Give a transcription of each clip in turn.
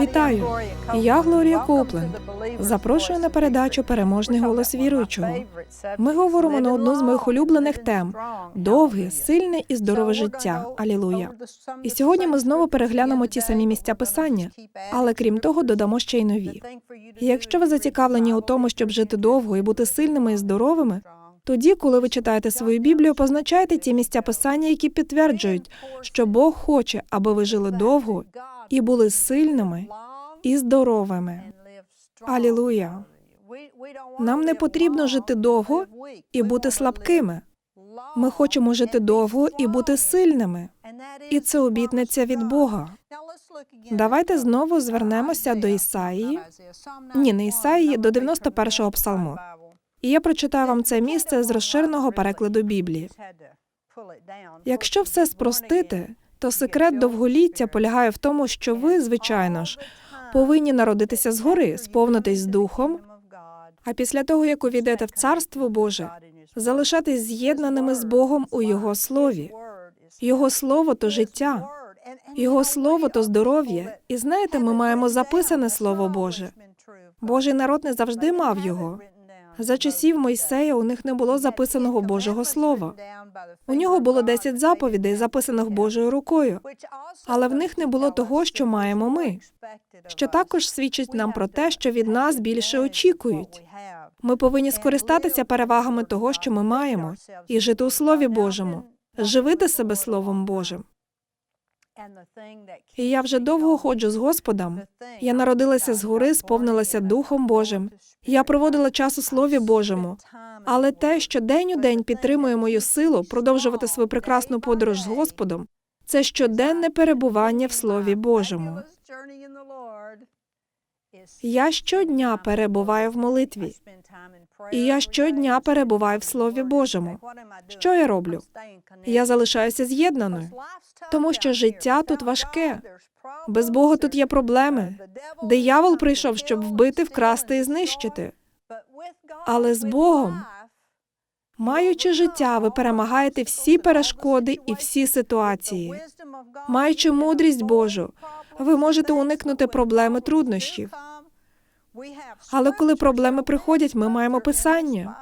Вітаю! Я Глорія Копленд. Запрошую на передачу Переможний голос віруючого. Ми говоримо на одну з моїх улюблених тем довге, сильне і здорове життя. Алілуя. І сьогодні ми знову переглянемо ті самі місця писання, але крім того, додамо ще й нові. І якщо ви зацікавлені у тому, щоб жити довго і бути сильними і здоровими, тоді, коли ви читаєте свою Біблію, позначайте ті місця писання, які підтверджують, що Бог хоче, аби ви жили довго і були сильними і здоровими. Алілуя! Нам не потрібно жити довго і бути слабкими. Ми хочемо жити довго і бути сильними. І це обітниця від Бога. Давайте знову звернемося до Ісаїї. Ні, не Ісаїї, до 91-го псалму. І я прочитаю вам це місце з розширеного перекладу Біблії. Якщо все спростити, то секрет довголіття полягає в тому, що ви, звичайно ж, повинні народитися згори, сповнитись духом, а після того, як увійдете в Царство Боже, залишатись з'єднаними з Богом у Його слові. Його слово то життя, Його слово то здоров'я. І знаєте, ми маємо записане Слово Боже. Божий народ не завжди мав його. За часів Мойсея у них не було записаного Божого Слова. У нього було 10 заповідей, записаних Божою рукою, але в них не було того, що маємо ми, що також свідчить нам про те, що від нас більше очікують. Ми повинні скористатися перевагами того, що ми маємо, і жити у Слові Божому, живити себе Словом Божим. І я вже довго ходжу з Господом. Я народилася згори, сповнилася Духом Божим. Я проводила час у Слові Божому. Але те, що день у день підтримує мою силу продовжувати свою прекрасну подорож з Господом, це щоденне перебування в Слові Божому. Я щодня перебуваю в молитві, і я щодня перебуваю в Слові Божому. Що я роблю? Я залишаюся з'єднаною, тому що життя тут важке. Без Бога тут є проблеми. Диявол прийшов, щоб вбити, вкрасти і знищити. Але з Богом, маючи життя, ви перемагаєте всі перешкоди і всі ситуації. Маючи мудрість Божу, ви можете уникнути проблеми труднощів. Але коли проблеми приходять, ми маємо писання.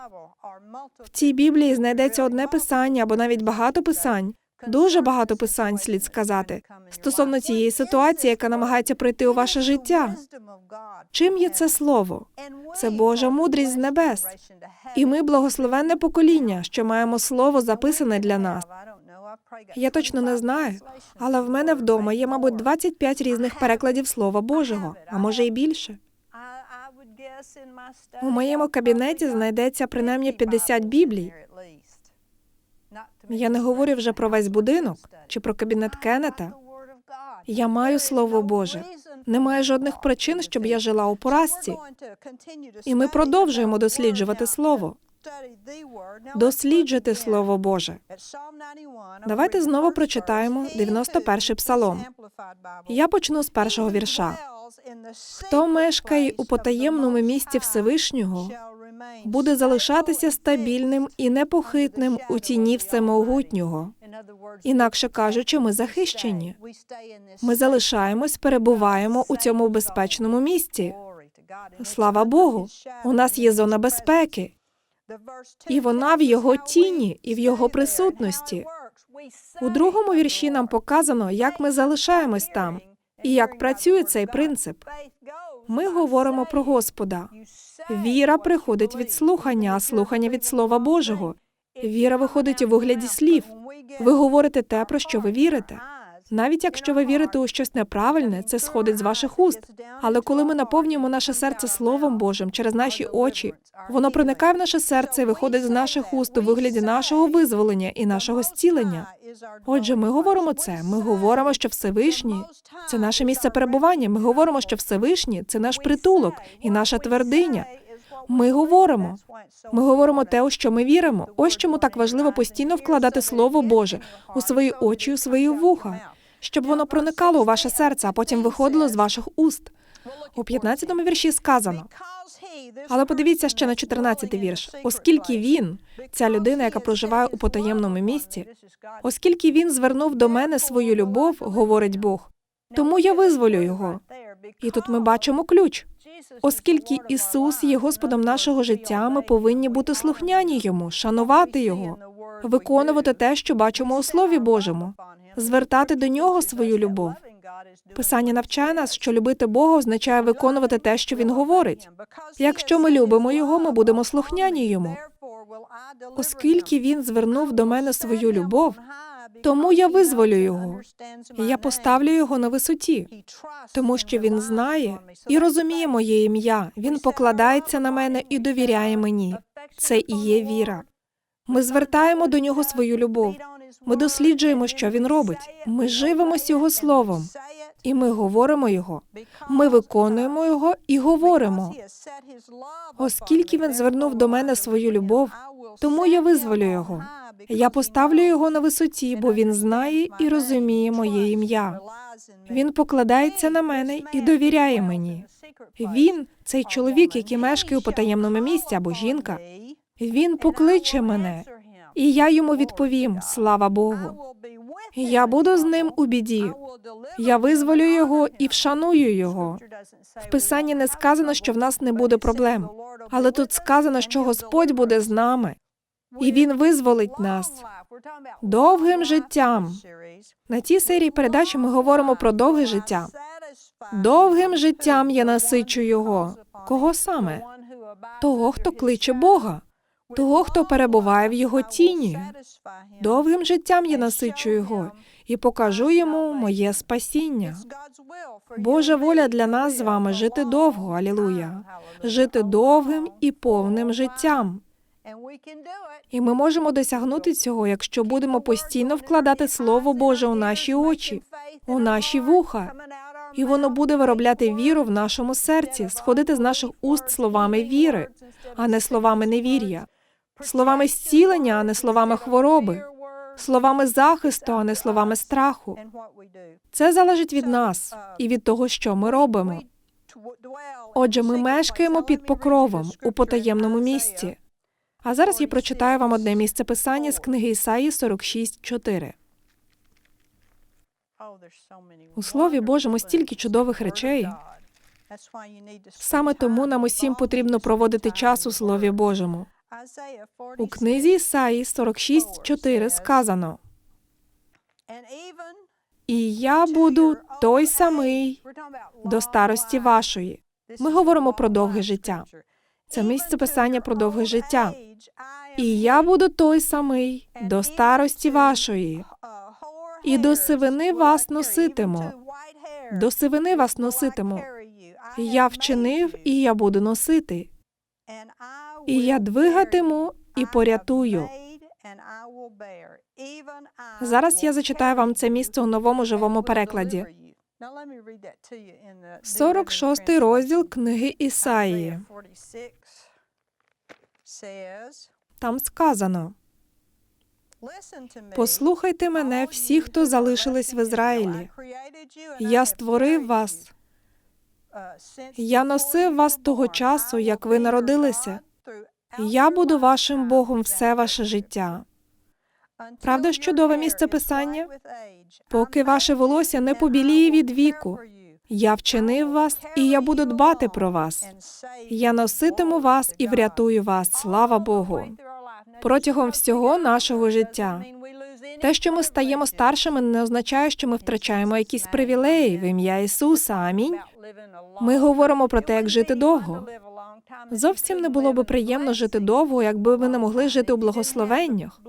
В цій Біблії знайдеться одне писання або навіть багато писань. Дуже багато писань слід сказати стосовно цієї ситуації, яка намагається прийти у ваше життя. Чим є це слово? Це Божа мудрість з небес. І ми благословенне покоління, що маємо слово записане для нас. Я точно не знаю, але в мене вдома є, мабуть, 25 різних перекладів Слова Божого, а може і більше. У моєму кабінеті знайдеться принаймні 50 біблій. Я не говорю вже про весь будинок чи про кабінет Кеннета. Я маю слово Боже. Немає жодних причин, щоб я жила у поразці. І ми продовжуємо досліджувати слово. Досліджуйте слово Боже. Давайте знову прочитаємо 91-й псалом. Я почну з першого вірша. Хто мешкає у потаємному місці Всевишнього, буде залишатися стабільним і непохитним у тіні всемогутнього. Інакше кажучи, ми захищені. Ми залишаємось, перебуваємо у цьому безпечному місці. Слава Богу, у нас є зона безпеки, і вона в його тіні і в його присутності. У другому вірші нам показано, як ми залишаємось там і як працює цей принцип. Ми говоримо про Господа. Віра приходить від слухання, а слухання від Слова Божого. Віра виходить у вигляді слів. Ви говорите те, про що ви вірите. Навіть якщо ви вірите у щось неправильне, це сходить з ваших уст. Але коли ми наповнюємо наше серце Словом Божим через наші очі, воно проникає в наше серце і виходить з наших уст у вигляді нашого визволення і нашого зцілення. Отже, ми говоримо це. Ми говоримо, що Всевишній це наше місце перебування. Ми говоримо, що Всевишній це наш притулок і наша твердиня. Ми говоримо. Ми говоримо те, у що ми віримо. Ось чому так важливо постійно вкладати Слово Боже у свої очі, у свої вуха, щоб воно проникало у ваше серце, а потім виходило з ваших уст. У 15-му вірші сказано. Але подивіться ще на 14-й вірш. Оскільки він, ця людина, яка проживає у потаємному місці, оскільки він звернув до мене свою любов, говорить Бог, Тому я визволю його. І тут ми бачимо ключ. Оскільки Ісус є Господом нашого життя, ми повинні бути слухняні йому, шанувати його, виконувати те, що бачимо у Слові Божому, звертати до нього свою любов. Писання навчає нас, що любити Бога означає виконувати те, що Він говорить. Якщо ми любимо його, ми будемо слухняні йому. Оскільки він звернув до мене свою любов, тому я визволю його. Я поставлю його на висоті, тому що він знає і розуміє моє ім'я. Він покладається на мене і довіряє мені. Це і є віра. Ми звертаємо до нього свою любов. Ми досліджуємо, що він робить. Ми живемось його словом, і ми говоримо його. Ми виконуємо його і говоримо. Оскільки він звернув до мене свою любов, тому я визволю його. Я поставлю його на висоті, бо він знає і розуміє моє ім'я. Він покладається на мене і довіряє мені. Він цей чоловік, який мешкає у потаємному місці або жінка. Він покличе мене, і я йому відповім: слава Богу. Я буду з ним у біді. Я визволю його і вшаную його. В писанні не сказано, що в нас не буде проблем, але тут сказано, що Господь буде з нами, і Він визволить нас довгим життям. На цій серії передач ми говоримо про довге життя. Довгим життям я насичу його. Кого саме? Того, хто кличе Бога, того, хто перебуває в його тіні. Довгим життям я насичу його і покажу йому моє спасіння. Божа воля для нас з вами жити довго, алілуя, жити довгим і повним життям. І ми можемо досягнути цього, якщо будемо постійно вкладати Слово Боже у наші очі, у наші вуха, і воно буде виробляти віру в нашому серці, сходити з наших уст словами віри, а не словами невір'я, словами зцілення, а не словами хвороби, словами захисту, а не словами страху. Це залежить від нас і від того, що ми робимо. Отже, ми мешкаємо під покровом у потаємному місці. А зараз я прочитаю вам одне місце писання з книги Ісаї 46.4. У Слові Божому стільки чудових речей. Саме тому нам усім потрібно проводити час у Слові Божому. У книзі Ісаї 46.4 сказано І я буду той самий до старості вашої. Ми говоримо про довге життя. Це місце писання про довге життя. І я буду той самий до старості вашої, і до сивини вас носитиму. До сивини вас носитиму. Я вчинив, і я буду носити. І я двигатиму і порятую. Зараз я зачитаю вам це місце у новому живому перекладі. 46 розділ книги Ісаї. Там сказано: Послухайте мене, всі, хто залишились в Ізраїлі. Я створив вас. Я носив вас того часу, як ви народилися. Я буду вашим Богом все ваше життя. Правда, чудове місце писання? Поки ваше волосся не побіліє від віку. Я вчинив вас, і я буду дбати про вас. Я носитиму вас і врятую вас. Слава Богу. Протягом всього нашого життя. Те, що ми стаємо старшими, не означає, що ми втрачаємо якісь привілеї в ім'я Ісуса. Амінь. Ми говоримо про те, як жити довго. Зовсім не було би приємно жити довго, якби ви не могли жити у благословеннях.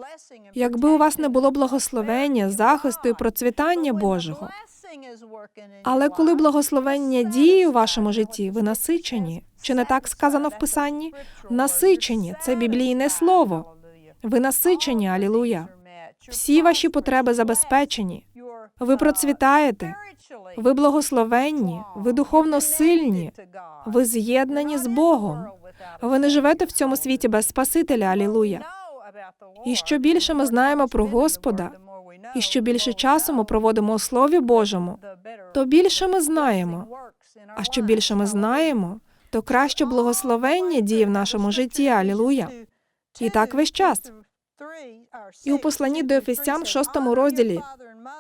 Якби у вас не було благословення, захисту і процвітання Божого. Але коли благословення діє у вашому житті, ви насичені. Чи не так сказано в писанні? Насичені це біблійне слово. Ви насичені, алілуя. Всі ваші потреби забезпечені. Ви процвітаєте, ви благословенні, ви духовно сильні, ви з'єднані з Богом. Ви не живете в цьому світі без Спасителя, алілуя. І що більше ми знаємо про Господа, і що більше часу ми проводимо у Слові Божому, то більше ми знаємо. А що більше ми знаємо, то краще благословення діє в нашому житті, алілуя. І так весь час. І у посланні до Ефесян в шостому розділі,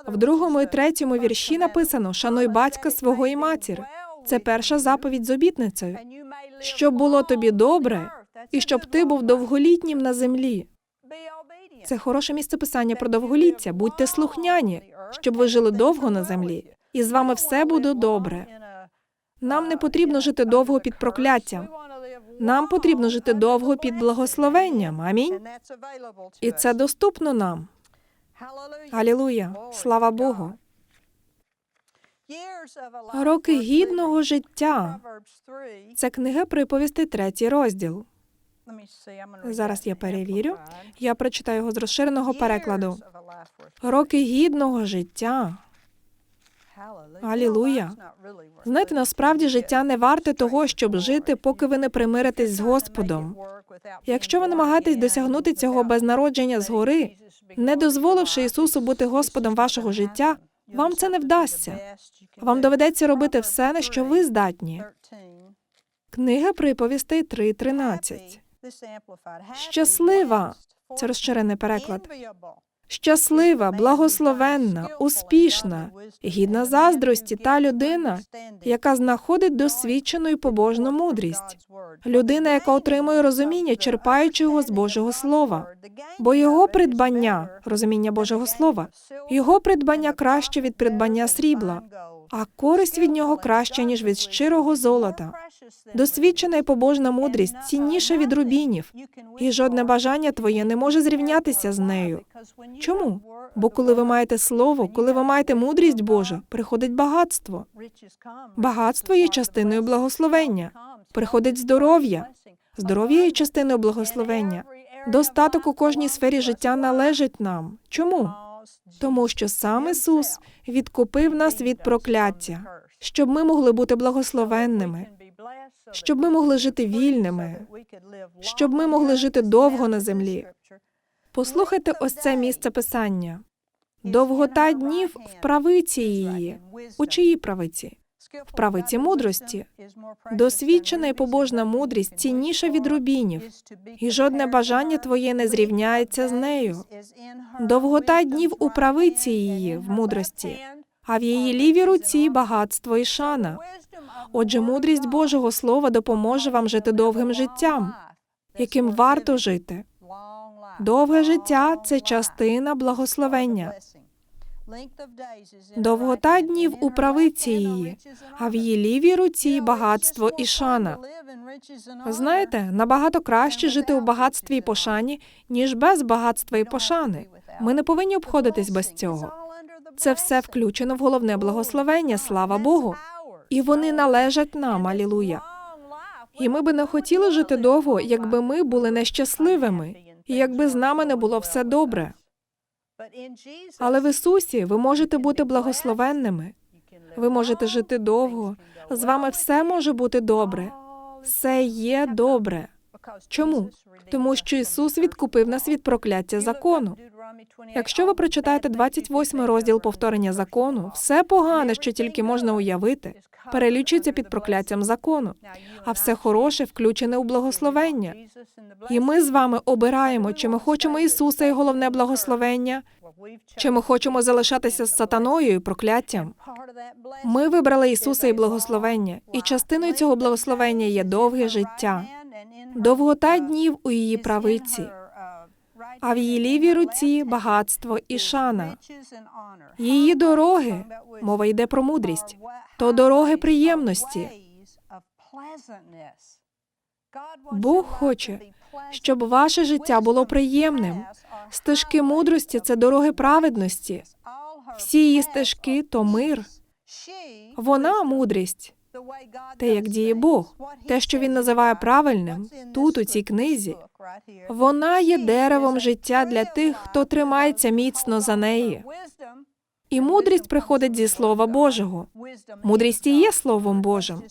в другому і третьому вірші написано Шануй батька свого і матір. Це перша заповідь з обітницею, щоб було тобі добре, і щоб ти був довголітнім на землі. Це хороше місце писання про довголіття. Будьте слухняні, щоб ви жили довго на землі, і з вами все буде добре. Нам не потрібно жити довго під прокляттям. Нам потрібно жити довго під благословенням. Амінь. І це доступно нам. Алілуя. Слава Богу. Роки гідного життя. Це книга приповістей, третій розділ. Зараз я перевірю. Я прочитаю його з розширеного перекладу. Роки гідного життя. Алілуя. Знаєте, насправді життя не варте того, щоб жити, поки ви не примиритесь з Господом. Якщо ви намагаєтесь досягнути цього без народження згори, не дозволивши Ісусу бути Господом вашого життя, вам це не вдасться. Вам доведеться робити все, на що ви здатні. Книга приповістей 3.13. Щаслива. Це розширений переклад. Щаслива, благословенна, успішна, гідна заздрості та людина, яка знаходить досвідчену і побожну мудрість. Людина, яка отримує розуміння, черпаючи його з Божого Слова. Бо його придбання, розуміння Божого Слова, його придбання краще від придбання срібла, а користь від нього краща, ніж від щирого золота. Досвідчена і побожна мудрість цінніша від рубінів, і жодне бажання твоє не може зрівнятися з нею. Чому? Бо коли ви маєте слово, коли ви маєте мудрість Божу, приходить багатство. Багатство є частиною благословення. Приходить здоров'я. Здоров'я є частиною благословення. Достаток у кожній сфері життя належить нам. Чому? Тому що сам Ісус відкупив нас від прокляття, щоб ми могли бути благословенними, щоб ми могли жити вільними, щоб ми могли жити довго на землі. Послухайте ось це місце писання. Довгота днів в правиці її. У чиїй правиці? В правиці мудрості. Досвідчена і побожна мудрість цінніша від рубінів, і жодне бажання твоє не зрівняється з нею. Довгота днів у правиці її в мудрості, а в її лівій руці багатство і шана. Отже, мудрість Божого Слова допоможе вам жити довгим життям, яким варто жити. Довге життя це частина благословення. Довгота днів у правиці її, а в її лівій руці багатство і шана. Знаєте, набагато краще жити у багатстві і пошані, ніж без багатства і пошани. Ми не повинні обходитись без цього. Це все включено в головне благословення, слава Богу. І вони належать нам, алілуя. І ми би не хотіли жити довго, якби ми були нещасливими, і якби з нами не було все добре. Але в Ісусі ви можете бути благословенними. Ви можете жити довго. З вами все може бути добре. Все є добре. Чому? Тому що Ісус відкупив нас від прокляття закону. Якщо ви прочитаєте 28 розділ повторення закону, все погане, що тільки можна уявити, перелічується під прокляттям закону, а все хороше включене у благословення. І ми з вами обираємо, чи ми хочемо Ісуса і головне благословення, чи ми хочемо залишатися з сатаною і прокляттям. Ми вибрали Ісуса і благословення, і частиною цього благословення є довге життя, довгота днів у її правиці, а в її лівій руці багатство і шана. Її дороги, мова йде про мудрість, то дороги приємності. Бог хоче, щоб ваше життя було приємним. Стежки мудрості це дороги праведності. Всі її стежки то мир. Вона мудрість. Те, як діє Бог, те, що він називає правильним, тут, у цій книзі, вона є деревом життя для тих, хто тримається міцно за неї. І мудрість приходить зі Слова Божого. Мудрість і є Словом Божим.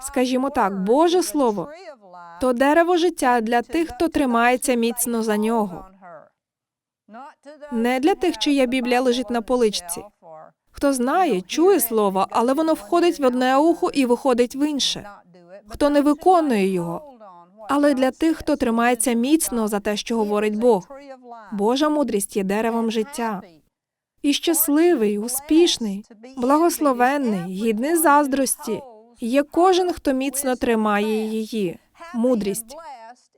Скажімо так, Боже Слово то дерево життя для тих, хто тримається міцно за нього. Не для тих, чия Біблія лежить на поличці. Хто знає, чує слово, але воно входить в одне ухо і виходить в інше. Хто не виконує його, але для тих, хто тримається міцно за те, що говорить Бог. Божа мудрість є деревом життя. І щасливий, успішний, благословенний, гідний заздрості є кожен, хто міцно тримає її. Мудрість.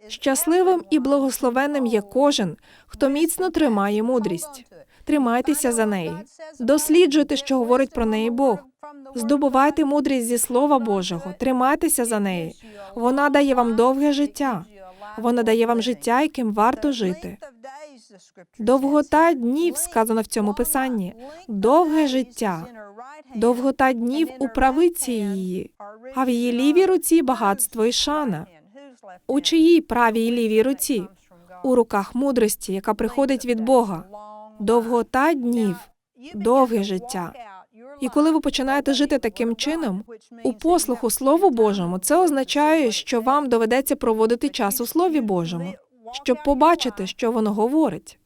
Щасливим і благословенним є кожен, хто міцно тримає мудрість. Тримайтеся за неї. Досліджуйте, що говорить про неї Бог. Здобувайте мудрість зі Слова Божого, тримайтеся за неї. Вона дає вам довге життя. Вона дає вам життя, яким варто жити. Довгота днів сказано в цьому писанні. Довге життя. Довгота днів у правиці її, а в її лівій руці багатство і шана. У чиїй правій лівій руці? У руках мудрості, яка приходить від Бога. Довгота днів, довге життя. І коли ви починаєте жити таким чином, у послуху Слову Божому, це означає, що вам доведеться проводити час у Слові Божому, щоб побачити, що воно говорить.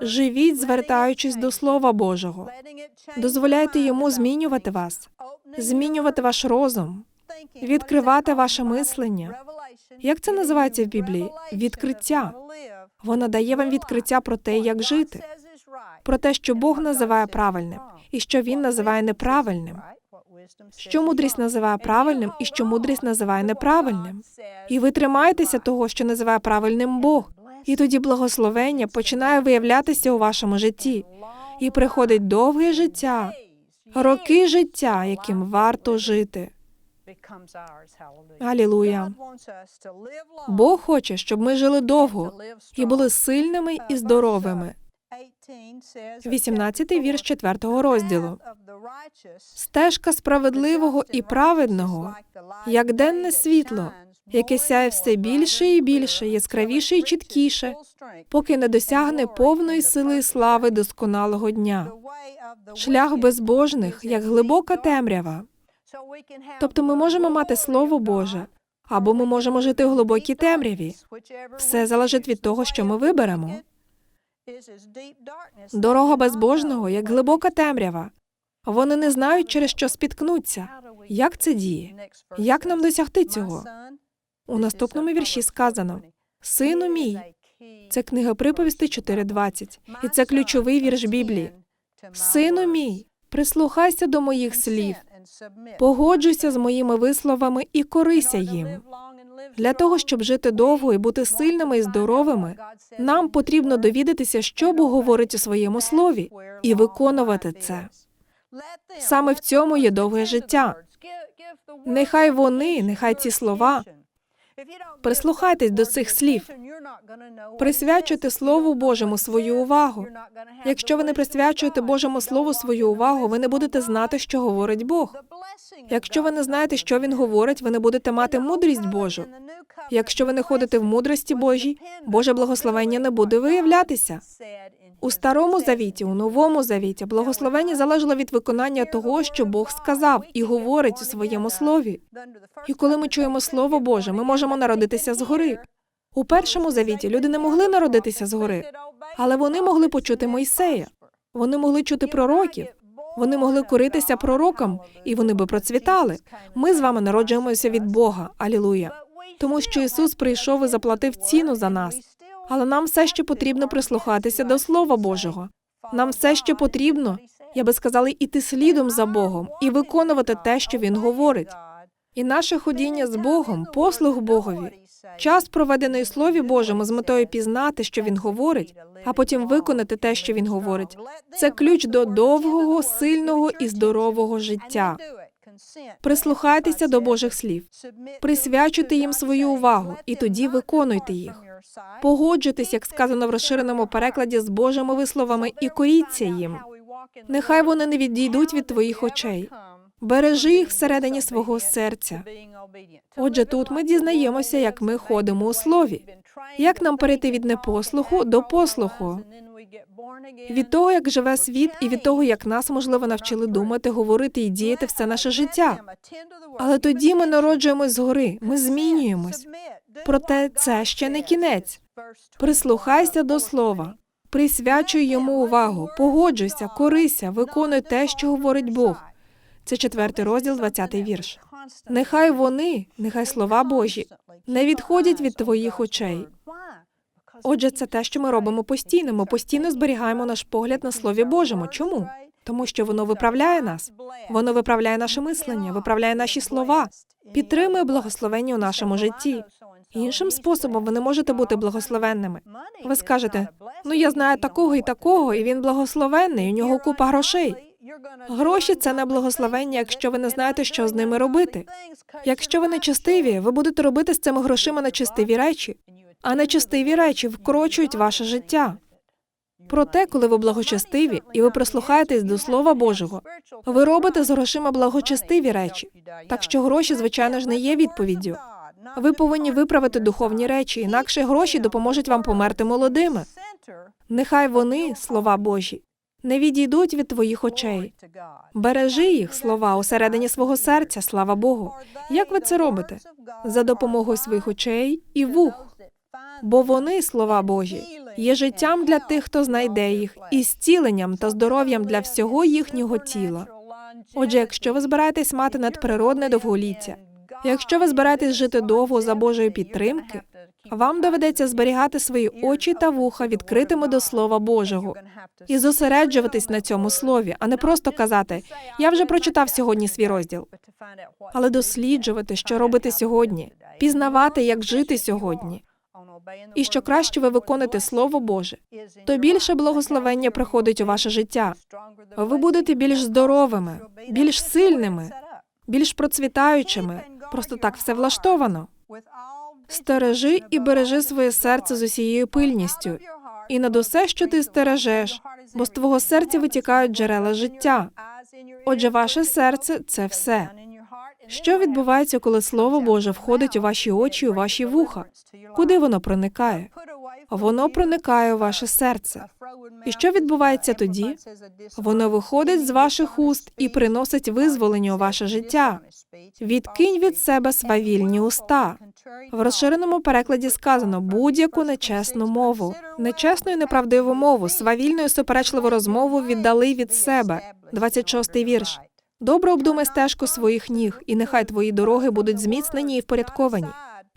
Живіть, звертаючись до Слова Божого. Дозволяйте йому змінювати вас, змінювати ваш розум, відкривати ваше мислення. Як це називається в Біблії? Відкриття. Вона дає вам відкриття про те, як жити, про те, що Бог називає правильним, і що Він називає неправильним. Що мудрість називає правильним, і що мудрість називає неправильним. І ви тримаєтеся того, що називає правильним Бог. І тоді благословення починає виявлятися у вашому житті, і приходить довге життя, роки життя, яким варто жити. Алілуя. Бог хоче, щоб ми жили довго і були сильними і здоровими. 18-й вірш 4 розділу. Стежка справедливого і праведного, як денне світло, яке сяє все більше і більше, яскравіше і чіткіше, поки не досягне повної сили і слави досконалого дня. Шлях безбожних, як глибока темрява. Тобто ми можемо мати Слово Боже, або ми можемо жити в глибокій темряві. Все залежить від того, що ми виберемо. Дорога безбожного, як глибока темрява. Вони не знають, через що спіткнуться. Як це діє? Як нам досягти цього? У наступному вірші сказано: Сину мій, це книга приповісти 4.20. І це ключовий вірш Біблії. Сину мій, прислухайся до моїх слів, погоджуйся з моїми висловами і корися їм. Для того, щоб жити довго і бути сильними і здоровими, нам потрібно довідатися, що Бог говорить у своєму слові, і виконувати це. Саме в цьому є довге життя. Нехай вони, нехай ці слова. Прислухайтесь до цих слів. Присвячуйте Слову Божому свою увагу. Якщо ви не присвячуєте Божому Слову свою увагу, ви не будете знати, що говорить Бог. Якщо ви не знаєте, що він говорить, ви не будете мати мудрість Божу. Якщо ви не ходите в мудрості Божій, Боже благословення не буде виявлятися. У старому завіті, у новому завіті, благословення залежало від виконання того, що Бог сказав і говорить у своєму слові. І коли ми чуємо Слово Боже, ми можемо народитися згори. У першому завіті люди не могли народитися згори, але вони могли почути Мойсея. Вони могли чути пророків. Вони могли коритися пророкам, і вони би процвітали. Ми з вами народжуємося від Бога. Алілуя. Тому що Ісус прийшов і заплатив ціну за нас. Але нам все ще потрібно прислухатися до Слова Божого. Нам все ще потрібно, я би сказала, іти слідом за Богом і виконувати те, що Він говорить. І наше ходіння з Богом, послуг Богові, час, проведений у Слові Божому, з метою пізнати, що він говорить, а потім виконати те, що він говорить. Це ключ до довгого, сильного і здорового життя. Прислухайтеся до Божих слів, присвячуйте їм свою увагу, і тоді виконуйте їх. Погоджуйтесь, як сказано в розширеному перекладі з Божими висловами, і коріться їм. Нехай вони не відійдуть від твоїх очей. Бережи їх всередині свого серця. Отже, тут ми дізнаємося, як ми ходимо у слові. Як нам перейти від непослуху до послуху? Від того, як живе світ, і від того, як нас можливо навчили думати, говорити і діяти все наше життя. Але тоді ми народжуємось згори, ми змінюємось. Проте це ще не кінець. Прислухайся до слова, присвячуй йому увагу, погоджуйся, корися, виконуй те, що говорить Бог. Це четвертий розділ, 20-й вірш. Нехай вони, нехай слова Божі, не відходять від твоїх очей. Отже, це те, що ми робимо постійно. Ми постійно зберігаємо наш погляд на Слові Божому. Чому? Тому що воно виправляє нас, воно виправляє наше мислення, виправляє наші слова, підтримує благословення у нашому житті. Іншим способом ви не можете бути благословенними. Ви скажете: ну я знаю такого і такого, і він благословенний, у нього купа грошей. Гроші це не благословення, якщо ви не знаєте, що з ними робити. Якщо ви нечестиві, ви будете робити з цими грошима нечестиві речі, а нечестиві речі вкорочують ваше життя. Проте, коли ви благочестиві і ви прислухаєтесь до Слова Божого, ви робите з грошима благочестиві речі. Так що гроші, звичайно ж, не є відповіддю. Ви повинні виправити духовні речі, інакше гроші допоможуть вам померти молодими. Нехай вони, слова Божі, не відійдуть від твоїх очей. Бережи їх, слова, усередині свого серця, слава Богу. Як ви це робите? За допомогою своїх очей і вух. Бо вони, слова Божі, є життям для тих, хто знайде їх, і зціленням та здоров'ям для всього їхнього тіла. Отже, якщо ви збираєтесь мати надприродне довголіття, якщо ви збираєтесь жити довго за Божої підтримки, вам доведеться зберігати свої очі та вуха відкритими до Слова Божого і зосереджуватись на цьому слові, а не просто казати Я вже прочитав сьогодні свій розділ, але досліджувати, що робити сьогодні, пізнавати, як жити сьогодні. І що краще ви виконуєте Слово Боже, то більше благословення приходить у ваше життя. Ви будете більш здоровими, більш сильними, більш процвітаючими. Просто так все влаштовано. Стережи і бережи своє серце з усією пильністю, і над усе, що ти стережеш, бо з твого серця витікають джерела життя. Отже, ваше серце це все. Що відбувається, коли Слово Боже входить у ваші очі, у ваші вуха? Куди воно проникає? Воно проникає у ваше серце. І що відбувається тоді? Воно виходить з ваших уст і приносить визволення у ваше життя. Відкинь від себе свавільні уста. В розширеному перекладі сказано будь-яку нечесну мову, нечесну і неправдиву мову, свавільну і суперечливу розмову віддали від себе. 26-й вірш. Добре обдумай стежку своїх ніг, і нехай твої дороги будуть зміцнені і впорядковані.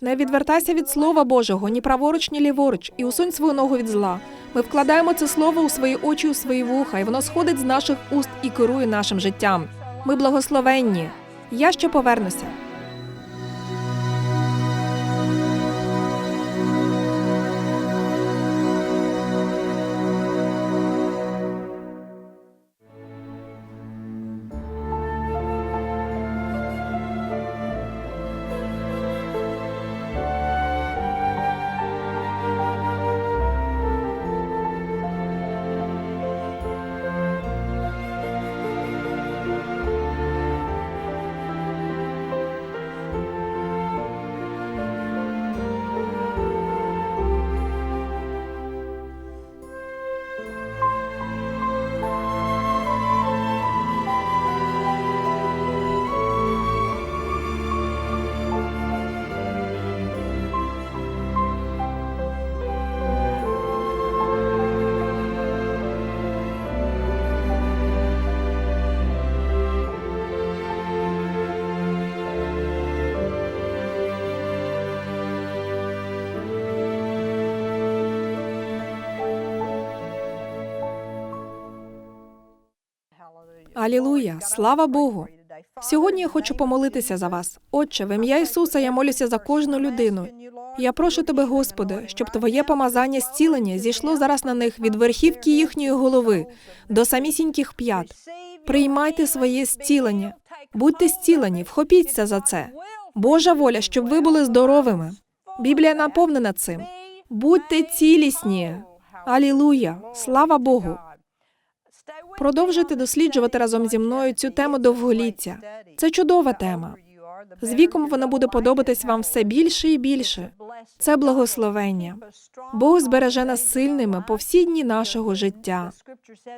Не відвертайся від Слова Божого ні праворуч, ні ліворуч, і усунь свою ногу від зла. Ми вкладаємо це слово у свої очі, у свої вуха, і воно сходить з наших уст і керує нашим життям. Ми благословенні. Я ще повернуся. Алілуя! Слава Богу! Сьогодні я хочу помолитися за вас. Отче, в ім'я Ісуса я молюся за кожну людину. Я прошу тебе, Господи, щоб Твоє помазання зцілення зійшло зараз на них від верхівки їхньої голови до самісіньких п'ят. Приймайте своє зцілення, будьте зцілені, вхопіться за це. Божа воля, щоб ви були здоровими. Біблія наповнена цим. Будьте цілісні. Алілуя! Слава Богу! Продовжуйте досліджувати разом зі мною цю тему довголіття. Це чудова тема. З віком вона буде подобатись вам все більше і більше. Це благословення. Бог збереже нас сильними по всі дні нашого життя.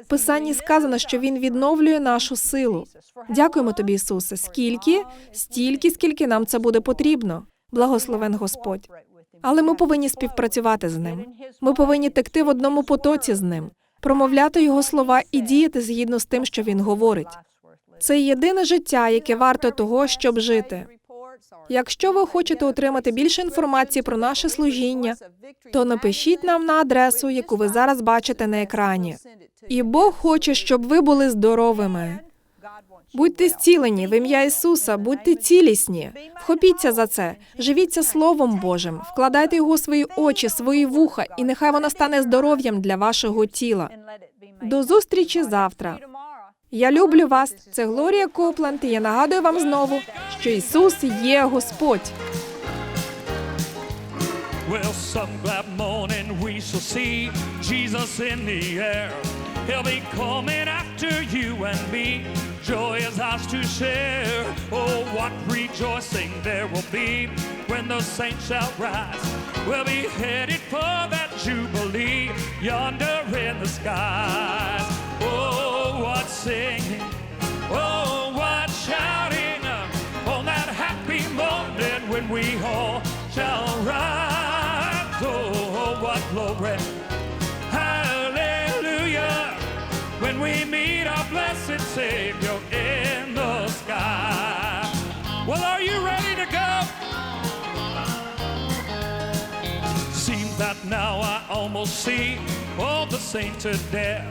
В Писанні сказано, що Він відновлює нашу силу. Дякуємо тобі, Ісусе. Скільки? Стільки, скільки нам це буде потрібно. Благословен Господь. Але ми повинні співпрацювати з ним. Ми повинні текти в одному потоці з ним, промовляти його слова і діяти згідно з тим, що він говорить. Це єдине життя, яке варто того, щоб жити. Якщо ви хочете отримати більше інформації про наше служіння, то напишіть нам на адресу, яку ви зараз бачите на екрані. І Бог хоче, щоб ви були здоровими. Будьте зцілені в ім'я Ісуса, будьте цілісні. Вхопіться за це, живіться Словом Божим, вкладайте його у свої очі, свої вуха, і нехай воно стане здоров'ям для вашого тіла. До зустрічі завтра. Я люблю вас. Це Глорія Копленд. І я нагадую вам знову, що Ісус є Господь. Well, some glad morning we shall see Jesus in the air. He'll be coming after you and me. Joy is ours to share. Oh, what rejoicing there will be when the saints shall rise. We'll be headed for that jubilee yonder in the skies. Oh, what singing. Oh, what shouting on that happy moment when we all shall rise. Oh, oh what glory. Savior in the sky. Well, are you ready to go? Seems that now I almost see all the saints to death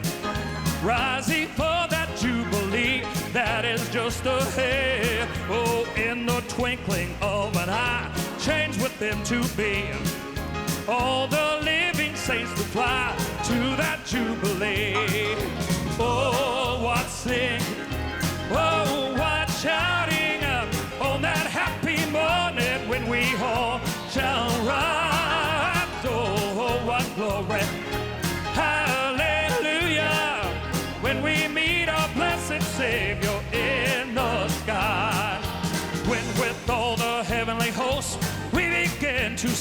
rising for that jubilee that is just ahead. Oh, in the twinkling of an eye, change with them to be. All the living saints to fly to that jubilee.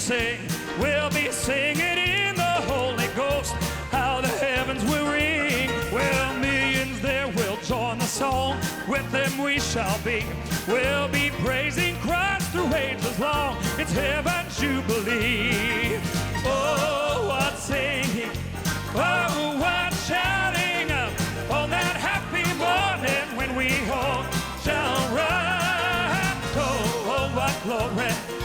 sing, we'll be singing in the Holy Ghost. How the heavens will ring. Well, millions there will join the song. With them we shall be. We'll be praising Christ through ages long. It's heaven jubilee. Oh, what singing! Oh, what shouting! On that happy morning when we all shall rise. Oh, oh, what glory!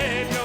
serio.